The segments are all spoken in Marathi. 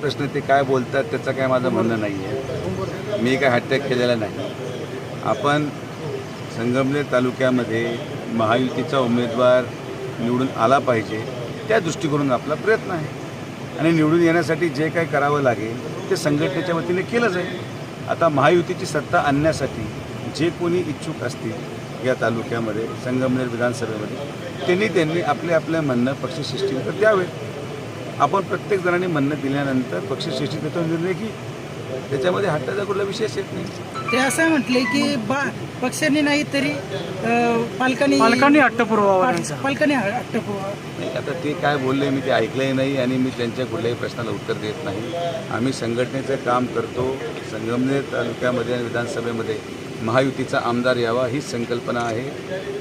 प्रश्न ते काय बोलतात त्याचं काय माझं म्हणणं नाही आहे मी काय हट्टॅक केलेला नाही. आपण संगमनेर तालुक्यामध्ये महायुतीचा उमेदवार निवडून आला पाहिजे त्या दृष्टिकोनातून आपला प्रयत्न आहे. आणि निवडून येण्यासाठी जे काही करावं लागेल ते संघटनेच्या वतीने केलं जाईल आता महायुतीची सत्ता आणण्यासाठी जे कोणी इच्छुक असतील या तालुक्यामध्ये संगमनेर विधानसभेमध्ये त्यांनी त्यांनी आपले आपले म्हणणं पक्षश्रेष्ठीकडे द्यावे आपण प्रत्येक जणांनी म्हणणं दिल्यानंतर पक्षश्रेष्ठीचा निर्णय की त्याच्यामध्ये हट्टाचा कुठला विषयच येत नाही. ते असं म्हटले की बा पक्षांनी नाही तरी पालकांनी पालकांनी हट्ट पुरवावा त्यांचा. पालकांनी हट्ट पुरवा नाही आता ते काय बोलले मी ते ऐकलंही नाही आणि मी त्यांच्या कुठल्याही प्रश्नाला उत्तर देत नाही. आम्ही संघटनेचं काम करतो संगमनेर तालुक्यामध्ये आणि विधानसभेमध्ये. महायुतीचा आमदार यावा हीच संकल्पना आहे.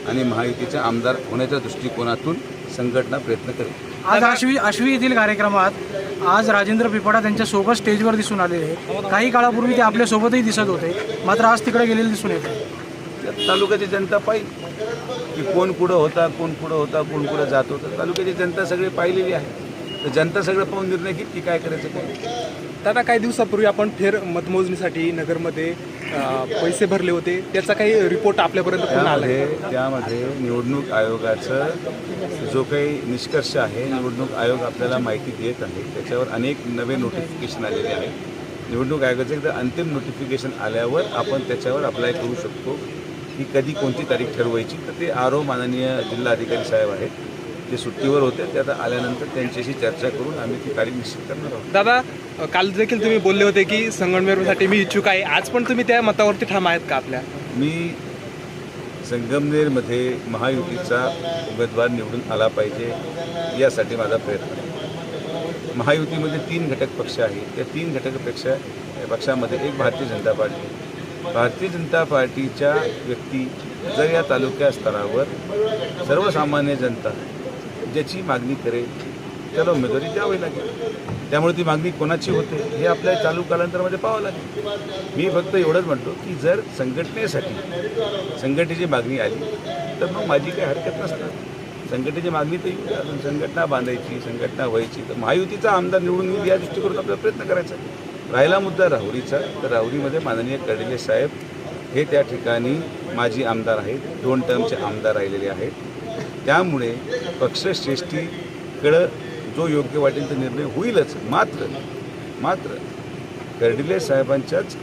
आणि महायुतीचा आमदार होण्याच्या दृष्टिकोनातून संघटना प्रयत्न करेल. आज आश्वी आश्वी येथील कार्यक्रमात आज राजेंद्र पिपाडा त्यांच्यासोबत स्टेजवर दिसून आलेले आहेत. काही काळापूर्वी ते आपल्या सोबतही दिसत होते. मात्र आज तिकडे गेलेले दिसून येत तालुक्याची जनता पाहिजे की कोण कुठं होता कोण कुठं होता कोण कुठं जात होतं. तालुक्याची जनता सगळी पाहिलेली आहे. तर जनता सगळं पाहून निर्णय घेत की काय करायचं काय. दादा काही दिवसापूर्वी आपण फेर मतमोजणीसाठी नगरमध्ये पैसे भरले होते. त्याचा काही रिपोर्ट आपल्यापर्यंत आला त्यामध्ये त्यामध्ये निवडणूक आयोगाचं जो काही निष्कर्ष आहे निवडणूक आयोग आपल्याला माहिती देत आहे. त्याच्यावर अनेक नवे नोटिफिकेशन आलेले आहेत. निवडणूक आयोगाचं एकदा अंतिम नोटिफिकेशन आल्यावर आपण त्याच्यावर अप्लाय करू शकतो की कधी कोणती तारीख ठरवायची. तर ते आरो माननीय जिल्हाधिकारी साहेब आहेत. ते सुट्टीवर होते ते आता आल्यानंतर त्यांच्याशी चर्चा करून आम्ही ती तारीख निश्चित करणार आहोत. दादा काल देखील तुम्ही बोलले होते की संगमनेरसाठी मी इच्छुक आहे. आज पण तुम्ही त्या मतावरती ठाम आहेत का आपल्या? मी संगमनेरमध्ये महायुतीचा उमेदवार निवडून आला पाहिजे यासाठी माझा प्रयत्न आहे. महायुतीमध्ये तीन घटक पक्ष आहेत. त्या तीन घटकपेक्षा पक्षामध्ये एक भारतीय जनता पार्टी. आहे. भारतीय जनता पार्टीच्या व्यक्ती जर या तालुक्या स्तरावर सर्वसामान्य जनता ज्याची मागणी करेल त्याला उमेदवारी द्यावी लागेल. त्यामुळे ती मागणी कोणाची होते हे आपल्या चालू कालांतरामध्ये पाहावं लागेल. मी फक्त एवढंच म्हणतो की जर संघटनेसाठी संघटनेची मागणी आली तर मग माझी काही हरकत नसणार. संघटनेची मागणी तर अजून संघटना बांधायची संघटना व्हायची तर महायुतीचा आमदार निवडून येईल या दृष्टिकोनातून आपला प्रयत्न करायचा राहिला मुद्दा राहुरीचा तर राहुरीमध्ये माननीय कर्डिले साहेब हे त्या ठिकाणी माजी आमदार आहेत. दोन टर्मचे आमदार राहिलेले आहेत. त्यामुळे पक्षश्रेष्ठीकडं जो योग्य वाटेल तो निर्णय होईलच. मात्र मात्र कर्डिले साहेबांच्याच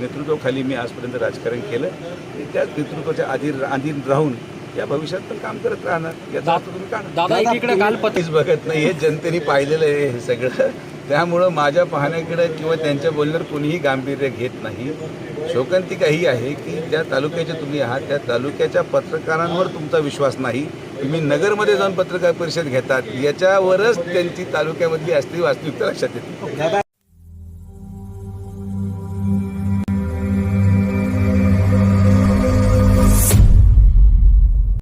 नेतृत्वाखाली मी आजपर्यंत राजकारण केलं. आणि त्याच नेतृत्वाच्या अधीन अधीन राहून या भविष्यात पण काम करत राहणार. याचा अर्थ तुम्ही काढा. एकीकडे काल काहीच बघत नाही हे जनतेने पाहिलेलं आहे हे सगळं. त्यामुळं माझ्या पाहण्याकडे किंवा त्यांच्या बोलण्यावर कोणीही गांभीर्य घेत नाही. शोकांतिका ही आहे की ज्या तालुक्याचे तुम्ही आहात त्या तालुक्याच्या पत्रकारांवर तुमचा विश्वास नाही. तुम्ही नगरमध्ये जाऊन पत्रकार परिषद घेतात याच्यावरच त्यांची तालुक्यामधली असली वास्तविकता लक्षात येते. दादा